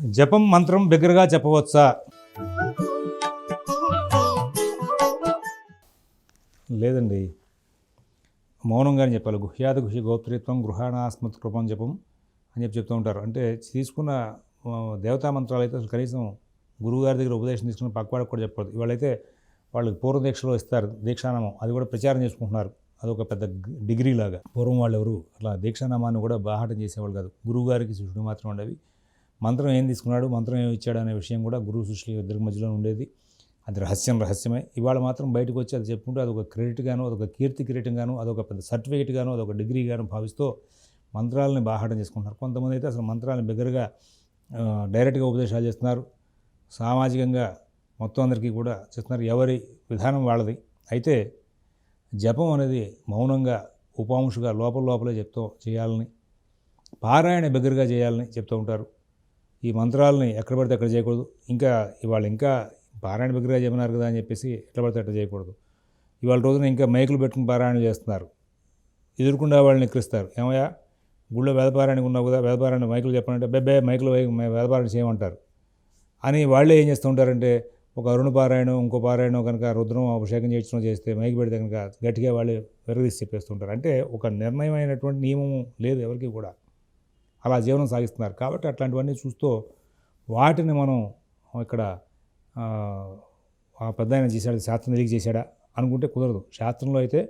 జపం మంత్రం బిగ్గరగా చెప్పవచ్చా? లేదండి. మౌనంగానే చెప్పాలి. గుహ్యాది గుహ్య గోప్త్రిత్వం గృహాణాస్మత్ కృపం జపం అని చెప్పి చెప్తూ ఉంటారు. అంటే తీసుకున్న దేవతా మంత్రాలు అయితే అసలు కనీసం గురువుగారి దగ్గర ఉపదేశం తీసుకున్న పక్కవాడికి కూడా చెప్పకూడదు. ఇవాళైతే వాళ్ళకి పూర్వ దీక్షలో ఇస్తారు దీక్షానామం. అది కూడా ప్రచారం చేసుకుంటున్నారు. అదొక పెద్ద డిగ్రీ లాగా పూర్వం వాళ్ళు ఎవరు అట్లా దీక్షానామాన్ని కూడా బాహాటం చేసేవాళ్ళు కాదు. గురువుగారికి శిష్యుడు మాత్రం ఉండేవి. మంత్రం ఏం తీసుకున్నాడు? మంత్రం ఏం ఇచ్చాడు అనే విషయం కూడా గురువు శిష్యుల ఇద్దరి మధ్యలో ఉండేది. అది రహస్యం రహస్యమే. ఇవాళ మాత్రం బయటకు వచ్చి అది చెప్పుకుంటూ అదొక క్రెడిట్ గాను అదొక కీర్తి కిరీటం గాను అదొక పెద్ద సర్టిఫికేట్ గాను అదొక డిగ్రీ గాను భావిస్తూ మంత్రాలని బాహాటం చేసుకుంటున్నారు. కొంతమంది అయితే అసలు మంత్రాలను బిగ్గరగా డైరెక్ట్గా ఉపదేశాలు చేస్తున్నారు. సామాజికంగా మొత్తం అందరికీ కూడా చేస్తున్నారు. ఎవరి విధానం వాళ్ళది. అయితే జపం అనేది మౌనంగా ఉపాంశుగా లోపల లోపలే చెప్తూ చేయాలని పారాయణ బిగ్గరగా చేయాలని చెప్తూ ఉంటారు. ఈ మంత్రాలని ఎక్కడ పడితే అక్కడ చేయకూడదు. ఇంకా ఇవాళ ఇంకా పారాయణ బిగ్గరగా చెప్పినారు కదా అని చెప్పేసి ఎట్లా పడితే అట్లా చేయకూడదు. ఇవాళ రోజున ఇంకా మైకులు పెట్టుకుని పారాయణ చేస్తున్నారు. ఎదురుకుండా వాళ్ళని ఎక్కిరిస్తారు. ఏమయ్యా? గుళ్ళో వేదపారాయణకు ఉన్నావు కదా వేదపారాయణ మైకులు చెప్పాలంటే బెబ్బే మైకులు వేదపారాయణ చేయమంటారు. అని వాళ్ళే ఏం చేస్తూ ఉంటారంటే ఒక అరుణ పారాయణం ఇంకో పారాయణం కనుక రుద్రం అభిషేకం చేయించడం చేస్తే మైకి పెడితే కనుక గట్టిగా వాళ్ళు విరగదీసి చెప్పేస్తుంటారు అంటే ఒక నిర్ణయమైనటువంటి నియమం లేదు ఎవరికి కూడా. అలా జీవనం సాగిస్తున్నారు. కాబట్టి అట్లాంటివన్నీ చూస్తూ వాటిని మనం ఇక్కడ ఆ, పెద్ద ఆయన చేశాడు శాస్త్రం తెలియక చేశాడా అనుకుంటే కుదరదు. శాస్త్రంలో అయితే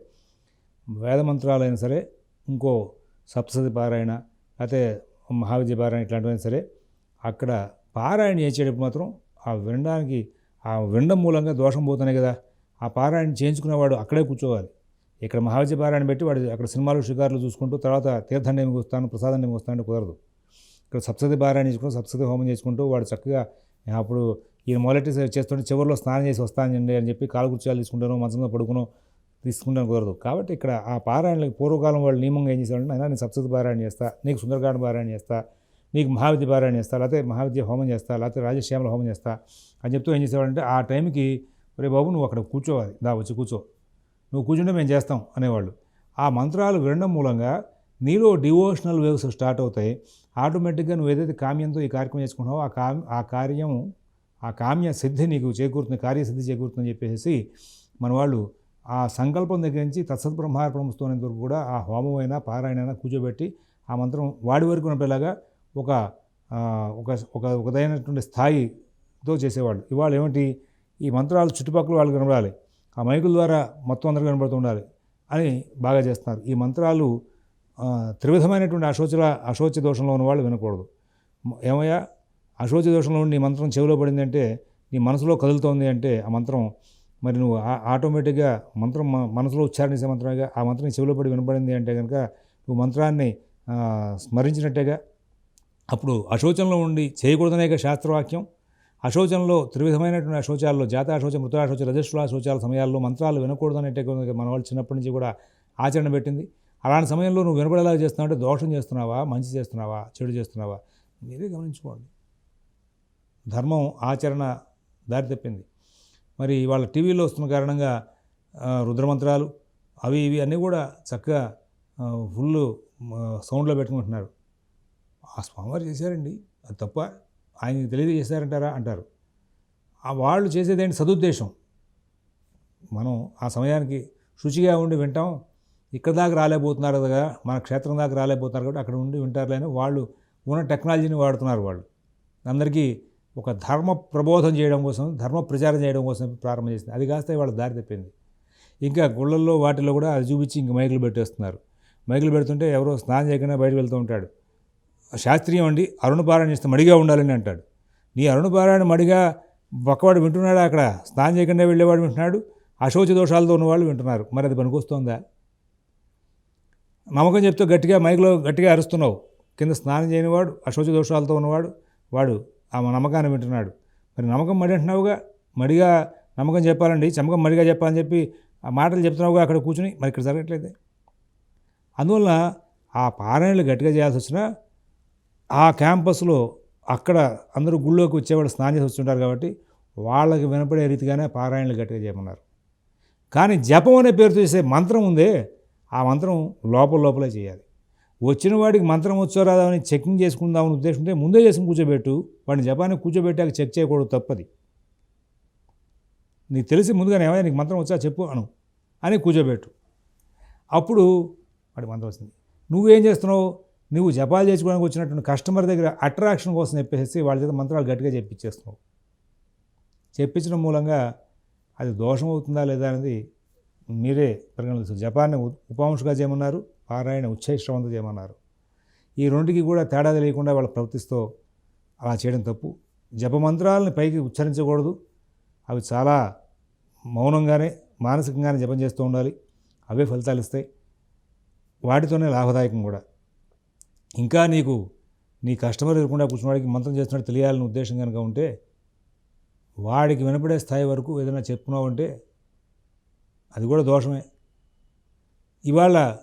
వేదమంత్రాలైనా సరే ఇంకో సప్తసతి పారాయణ లేకపోతే మహావిద్య పారాయణ ఇట్లాంటివైనా సరే అక్కడ పారాయణ చేసేటప్పుడు మాత్రం ఆ వినడానికి ఆ వినడం మూలంగా దోషం పోతున్నాయి కదా. ఆ పారాయణ చేయించుకునేవాడు అక్కడే కూర్చోవాలి. ఇక్కడ మహావిజయపారాయణ పెట్టి వాడు అక్కడ సినిమాలు షికారులు చూసుకుంటూ తర్వాత తీర్థండేమి వస్తాను ప్రసాదండేమి వస్తాను కుదరదు. ఇక్కడ సప్తతి పారాయణ చేసుకుంటూ సప్తతి హోమం చేసుకుంటూ వాడు చక్కగా అప్పుడు ఈయన మొదటి చేస్తుంటే చివరిలో స్నానం చేసి వస్తానండి అని చెప్పి కాలు కుర్చీలు తీసుకుంటాను మంచంలో పడుకును తీసుకుంటాను కుదరదు. కాబట్టి ఇక్కడ ఆ పారాయణలకు పూర్వకాలం వాళ్ళు నియమంగా ఏం చేసేవాళ్ళు అయినా నేను సప్తతి పారాయణ చేస్తా నీకు సుందరకాండ పారాయణ చేస్తా నీకు మహావిద్య పారాయణ చేస్తా లేకపోతే మహావిద్య హోమం చేస్తా లేకపోతే రాజశ్యామల హోమం చేస్తా అని చెప్తూ ఏం చేసేవాడంటే ఆ టైంకి రే బాబు నువ్వు అక్కడ కూర్చోవాలి దా వచ్చి కూర్చో నువ్వు కూర్చుంటే మేము చేస్తాం అనేవాళ్ళు. ఆ మంత్రాలు వినడం మూలంగా నీలో డివోషనల్ వేవ్స్ స్టార్ట్ అవుతాయి. ఆటోమేటిక్గా నువ్వు ఏదైతే కామ్యంతో ఈ కార్యక్రమం చేసుకున్నావో ఆ కామ్ ఆ కార్యం ఆ కామ్య సిద్ధి నీకు చేకూరుతుంది కార్యసిద్ధి చేకూరుతుందని చెప్పేసి మన వాళ్ళు ఆ సంకల్పం దగ్గర నుంచి తత్సత్ బ్రహ్మార్పణముస్తోనేంత వరకు కూడా ఆ హోమమైనా పారాయణైనా కూర్చోబెట్టి ఆ మంత్రం వాడి వరకు ఉన్నప్పటిలాగా ఒక ఒక ఒక ఒకదైనటువంటి స్థాయితో చేసేవాళ్ళు. ఇవాళ ఏమిటి ఈ మంత్రాలు చుట్టుపక్కల వాళ్ళు కనబడాలి. ఆ మైకుల ద్వారా మొత్తం అందరూ కనబడుతూ ఉండాలి అని బాగా చేస్తున్నారు. ఈ మంత్రాలు త్రివిధమైనటువంటి అశోచల అశోచ దోషంలో ఉన్న వాళ్ళు వినకూడదు. ఏమయ్యా? అశోచ దోషంలో ఉండి నీ మంత్రం చెవిలో పడింది అంటే నీ మనసులో కదులుతోంది అంటే ఆ మంత్రం మరి నువ్వు ఆ- ఆటోమేటిక్గా మంత్రం మనసులో ఉచ్చారణించే మంత్రమేగా ఆ మంత్రం చెవిలో పడి వినపడింది అంటే కనుక నువ్వు మంత్రాన్ని స్మరించినట్టేగా. అప్పుడు అశోచనలో ఉండి చేయకూడదనేక శాస్త్రవాక్యం. అశోచంలో త్రివిధమైనటువంటి అశోచాల్లో జాత అశోచ మృత అశోచ రజస్వ అశోచాల సమయాల్లో మంత్రాలు వినకూడదనేటే మన వాళ్ళు చిన్నప్పటి నుంచి కూడా ఆచరణ పెట్టింది. అలాంటి సమయంలో నువ్వు వినపడేలా చేస్తున్నావు అంటే దోషం చేస్తున్నావా? మంచి చేస్తున్నావా? చెడు చేస్తున్నావా? మీరే గమనించుకోండి. ధర్మం ఆచరణ దారి తప్పింది. మరి వాళ్ళ టీవీలో వస్తున్న కారణంగా రుద్రమంత్రాలు అవి ఇవి అన్నీ కూడా చక్కగా ఫుల్ సౌండ్లో పెట్టుకుంటున్నారు. ఆ స్వామివారు చేశారండి. అది తప్ప ఆయనకి తెలియజేశారంటారా? అంటారు. వాళ్ళు చేసేదేంటి సదుద్దేశం. మనం ఆ సమయానికి శుచిగా ఉండి వింటాం. ఇక్కడ దాకా రాలేకపోతున్నారు కదా మన క్షేత్రం దాకా రాలేకపోతున్నారు కాబట్టి అక్కడ ఉండి వింటారులేని వాళ్ళు ఉన్న టెక్నాలజీని వాడుతున్నారు వాళ్ళు. అందరికీ ఒక ధర్మ ప్రబోధం చేయడం కోసం ధర్మ ప్రచారం చేయడం కోసం ప్రారంభం చేసింది. అది కాస్త వాళ్ళ దారి తప్పింది. ఇంకా గుళ్ళల్లో వాటిలో కూడా అది చూపించి ఇంక మైకులు పెట్టేస్తున్నారు. మైకులు పెడుతుంటే ఎవరో స్నానం చేయకుండా బయటకు వెళ్తూ ఉంటాడు. శాస్త్రీయం అండి అరుణపారాయణ చేస్తే మడిగా ఉండాలని అంటాడు. నీ అరుణపారాయణ మడిగా పక్కవాడు వింటున్నాడు అక్కడ? స్నానం చేయకుండా వెళ్ళేవాడు వింటున్నాడు? అశోచ దోషాలతో ఉన్నవాళ్ళు వింటున్నారు. మరి అది పనికొస్తుందా? నమ్మకం చెప్తే గట్టిగా మైక్లో గట్టిగా అరుస్తున్నావు. కింద స్నానం చేయనివాడు అశోచ దోషాలతో ఉన్నవాడు వాడు ఆ నమ్మకాన్ని వింటున్నాడు. మరి నమ్మకం మడి అంటున్నావుగా? మడిగా నమ్మకం చెప్పాలండి. చమకం మడిగా చెప్పాలని చెప్పి ఆ మాటలు చెప్తున్నావుగా అక్కడ కూర్చుని? మరి ఇక్కడ జరగట్లేదు. అందువల్ల ఆ పారాయణలు గట్టిగా చేయాల్సి వచ్చినా ఆ క్యాంపస్లో అక్కడ అందరూ గుళ్ళోకి వచ్చేవాళ్ళు స్నానం చేసి వస్తుంటారు కాబట్టి వాళ్ళకి వినపడే రీతిగానే పారాయణలు గట్టిగా చేయమన్నారు. కానీ జపం అనే పేరుతో చేసే మంత్రం ఉందే ఆ మంత్రం లోపల లోపలే చేయాలి. వచ్చిన వాడికి మంత్రం వచ్చో రాదా అని చెకింగ్ చేసుకుందామని ఉద్దేశం ఉంటే ముందే చేసుకుని కూర్చోబెట్టు వాడిని జపాన్ని కూర్చోబెట్టాక చెక్ చేయకూడదు తప్పది. నీకు తెలిసి ముందుగానే ఏమైనా నీకు మంత్రం వచ్చా చెప్పు అను అని కూర్చోబెట్టు. అప్పుడు వాడి మంత్రం వచ్చింది నువ్వేం చేస్తున్నావు? నువ్వు జపాలు చేసుకోవడానికి వచ్చినటువంటి కస్టమర్ దగ్గర అట్రాక్షన్ కోసం చెప్పేసి వాళ్ళ చేత మంత్రాలు గట్టిగా చెప్పించేస్తున్నావు. చెప్పించడం మూలంగా అది దోషం అవుతుందా లేదా అనేది మీరే పరిగణిస్తారు జపాన్ని ఉపాంశగా చేయమన్నారు పారాయణ ఉచ్చైశ్రవంతం చేయమన్నారు. ఈ రెండుకి కూడా తేడా తెలియకుండా వాళ్ళ ప్రవర్తిస్తూ అలా చేయడం తప్పు. జపమంత్రాలను పైకి ఉచ్చరించకూడదు. అవి చాలా మౌనంగానే మానసికంగానే జపం చేస్తూ ఉండాలి. అవే ఫలితాలు ఇస్తాయి. వాటితోనే లాభదాయకం కూడా. ఇంకా నీకు నీ కస్టమర్ ఎదురకుండా కూర్చున్నవాడికి మంత్రం చేస్తున్నాడు తెలియాలని ఉద్దేశం కనుక ఉంటే వాడికి వినపడే స్థాయి వరకు ఏదైనా చెప్పుకున్నావు అంటే అది కూడా దోషమే. ఇవాళ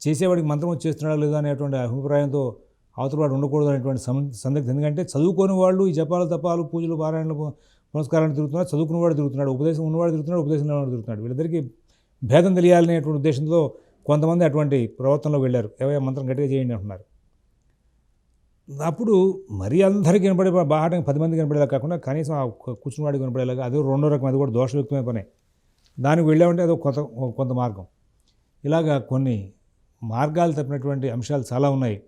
చేసేవాడికి మంత్రం వచ్చేస్తున్నాడా లేదా అనేటువంటి అభిప్రాయంతో అవతల వాడు ఉండకూడదు అనేటువంటి సం సందిగ్ధం. ఎందుకంటే చదువుకోని వాళ్ళు ఈ జపాలు తపాలు పూజలు పారాయణలు పునస్కారాలు తిరుగుతున్నారు చదువుకున్నవాడు తిరుగుతున్నాడు ఉపదేశం ఉన్నవాడు తిరుగుతున్నాడు ఉపదేశం వాడు తిరుగుతున్నాడు. వీళ్ళిద్దరికీ భేదం తెలియాలనేటువంటి ఉద్దేశంతో కొంతమంది అటువంటి ప్రవర్తనలో వెళ్ళారు. ఏవైనా మంత్రం గట్టిగా చేయండి అంటున్నారు. అప్పుడు మరీ అందరికీ కనపడే బాగా పది మంది కనపడేలా కాకుండా కనీసం ఆ కు- కూర్చున్నవాడికి కనపడేలాగా అది రెండో రకం అది కూడా దోషయుక్తమైన పనే. దానికి వెళ్ళామంటే అది కొత్త ఒక కొంత మార్గం. ఇలాగా కొన్ని మార్గాలు తప్పినటువంటి అంశాలు చాలా ఉన్నాయి.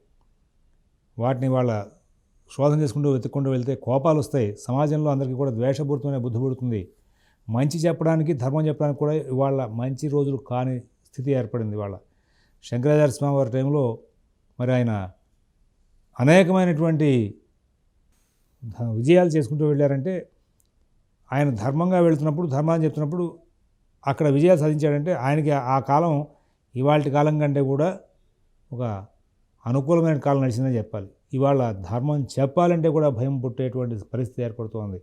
వాటిని వాళ్ళ శోధన చేసుకుంటూ వెతుక్కుంటూ వెళ్తే కోపాలు వస్తాయి. సమాజంలో అందరికీ కూడా ద్వేషపూరితమైన బుద్ధి పుడుతుంది. మంచి చెప్పడానికి ధర్మం చెప్పడానికి కూడా ఇవాళ మంచి రోజులు కాని స్థితి ఏర్పడింది ఇవాళ. శంకరాచార్య స్వామి వారి టైంలో మరి ఆయన అనేకమైనటువంటి విజయాలు చేసుకుంటూ వెళ్ళారంటే ఆయన ధర్మంగా వెళుతున్నప్పుడు ధర్మాన్ని చెప్తున్నప్పుడు అక్కడ విజయాలు సాధించాడంటే ఆయనకి ఆ కాలం ఇవాళ కాలం కంటే కూడా ఒక అనుకూలమైన కాలం నడిచిందని చెప్పాలి. ఇవాళ ధర్మం చెప్పాలంటే కూడా భయం పుట్టేటువంటి పరిస్థితి ఏర్పడుతోంది.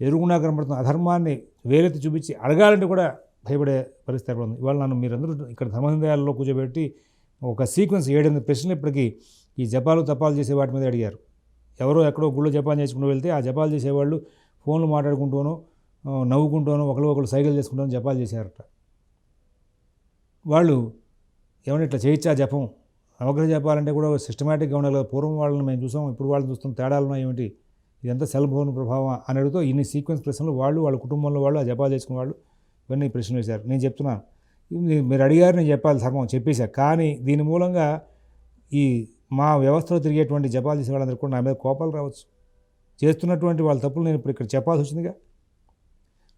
ఎదురుగుండా కనబడుతున్న అధర్మాన్ని వేలెత్తి చూపించి అడగాలంటే కూడా భయపడే పరిస్థితి ఏర్పడుతుంది. ఇవాళ నన్ను మీరందరూ ఇక్కడ ధర్మహృదయాల్లో కూర్చోబెట్టి ఒక సీక్వెన్స్ ఏడెనిమిది ప్రశ్నలు ఇప్పటికీ ఈ జపాలు తపాలు చేసే వాటి మీద అడిగారు. ఎవరో ఎక్కడో గుళ్ళో జపాలు చేసుకుంటూ వెళ్తే ఆ జపాలు చేసేవాళ్ళు ఫోన్లు మాట్లాడుకుంటూనో నవ్వుకుంటూనో ఒకరు ఒకరు సైకిల్ చేసుకుంటాను జపాలు చేశారట. వాళ్ళు ఏమైనా ఇట్లా చేయొచ్చా జపం? నవగ్రహ జపాలంటే కూడా సిస్టమేటిక్గా ఉండాలి కదా. పూర్వం వాళ్ళని మేము చూసాం ఇప్పుడు వాళ్ళని చూస్తాం తేడాలు ఏమిటి? ఇదంతా సెల్ ఫోన్ ప్రభావం అని అడుగుతూ ఇన్ని సీక్వెన్స్ ప్రశ్నలు వాళ్ళు వాళ్ళ కుటుంబంలో వాళ్ళు ఆ జపాలు చేసుకున్న వాళ్ళు ఇవన్నీ ప్రశ్నలు వేశారు. నేను చెప్తున్నాను. మీరు అడిగారు నేను చెప్పాలి ధర్మం చెప్పేశా. కానీ దీని మూలంగా ఈ మా వ్యవస్థలో తిరిగేటువంటి జపాలు చేసే వాళ్ళందరూ కూడా నా మీద కోపాలు రావచ్చు. చేస్తున్నటువంటి వాళ్ళ తప్పులు నేను ఇప్పుడు ఇక్కడ చెప్పాల్సి వచ్చిందిగా.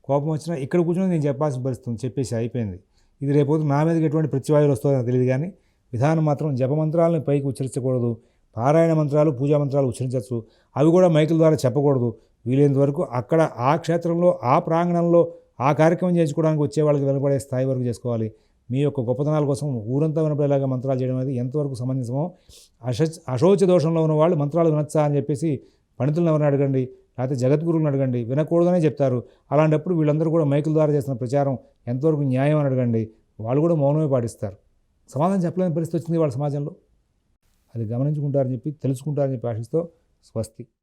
కోపం వచ్చినా ఇక్కడ కూర్చొని నేను చెప్పాల్సిన పరిస్థితి చెప్పేసి అయిపోయింది. ఇది రేపు నా మీదకి ఎటువంటి ప్రత్యవాయులు వస్తుందో నాకు తెలియదు కానీ విధానం మాత్రం జపమంత్రాలను పైకి ఉచ్చరించకూడదు. పారాయణ మంత్రాలు పూజా మంత్రాలు ఉచ్చరించవచ్చు. అవి కూడా మైకుల ద్వారా చెప్పకూడదు. వీలైనంత వరకు అక్కడ ఆ క్షేత్రంలో ఆ ప్రాంగణంలో ఆ కార్యక్రమం చేసుకోవడానికి వచ్చే వాళ్ళకి వెనపడే స్థాయి వరకు చేసుకోవాలి. మీ యొక్క గొప్పతనాల కోసం ఊరంతా వినపడేలాగా మంత్రాలు చేయడం అనేది ఎంతవరకు సమంజసమో అశ అశోచ దోషంలో ఉన్న వాళ్ళు మంత్రాలు వినొచ్చా అని చెప్పేసి పండితులను ఎవరిని అడగండి లేకపోతే జగద్గురువులను అడగండి వినకూడదనే చెప్తారు. అలాంటప్పుడు వీళ్ళందరూ కూడా మైకుల ద్వారా చేసిన ప్రచారం ఎంతవరకు న్యాయం అని అడగండి వాళ్ళు కూడా మౌనమే పాటిస్తారు. సమాధానం చెప్పలేని పరిస్థితి వచ్చింది వాళ్ళ సమాజంలో. అది గమనించుకుంటారని చెప్పి తెలుసుకుంటారని చెప్పి ఆశిస్తూ స్వస్తి.